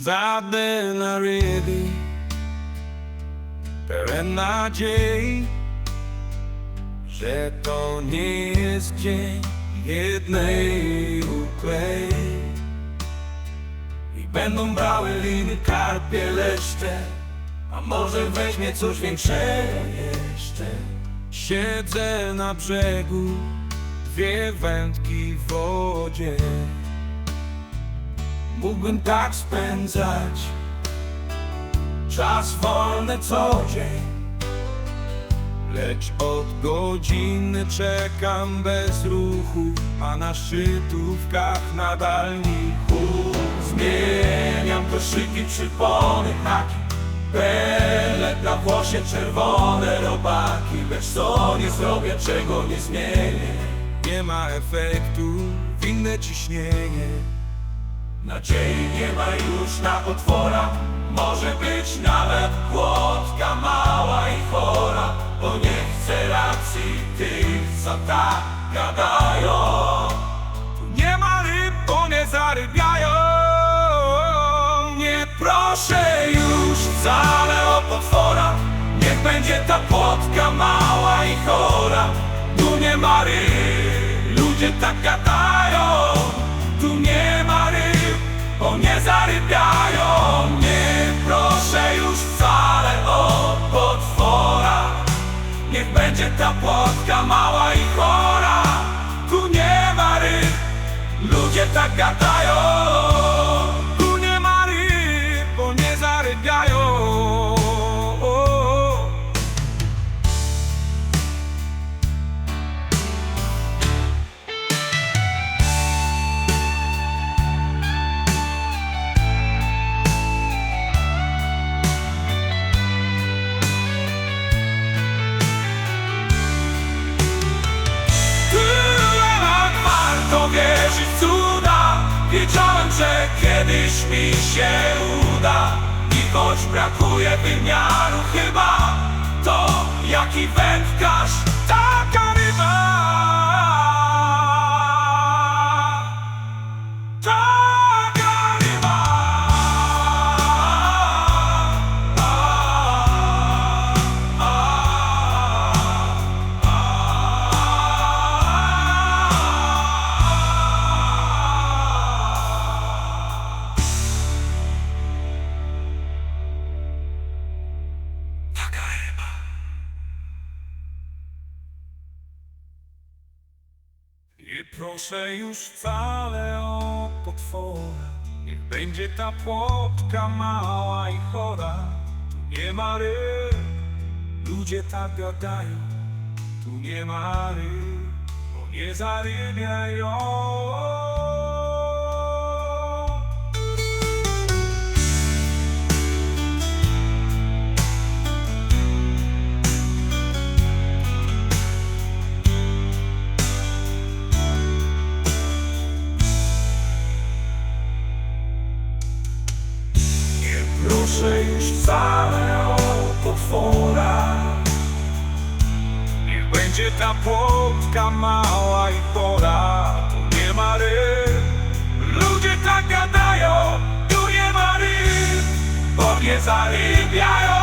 Zadne na ryby Pełen nadziei Że to nie jest dzień jednej uklei I będą brały liny, karpie, leszcze A może weźmie coś większego jeszcze. Siedzę na brzegu Dwie wędki w wodzie Mógłbym tak spędzać Czas wolny co dzień. Lecz od godziny czekam bez ruchu A na szczytówkach nadal nichu. Zmieniam koszyki, przypony, haki Pele na włosie, czerwone robaki. Lecz co nie zrobię, czego nie zmienię? Nie ma efektu, winne ciśnienie Nadziei nie ma już na otwora. Może być nawet głodka mała i chora Bo nie chce racji tych, co tak gadają. Tu nie ma ryb, bo nie zarybiają. Nie proszę już wcale o potwora. Niech będzie ta płotka mała i chora. Tu nie ma ryb, ludzie tak gadają mała i chora. Tu nie ma ryb, ludzie tak gadają wierzyć cuda. Wiedziałem, że kiedyś mi się uda. I choć brakuje wymiaru chyba To jaki wędkarz, proszę już wcale o potwora Niech będzie ta płotka mała i chora. Tu nie ma ryb, ludzie tak gadają. Tu nie ma ryb, bo nie zarybiają proszę już wcale o potwora. Niech będzie ta płotka mała i pora Tu nie ma ryb. Ludzie tak gadają Tu nie ma ryb Bo nie zarybiają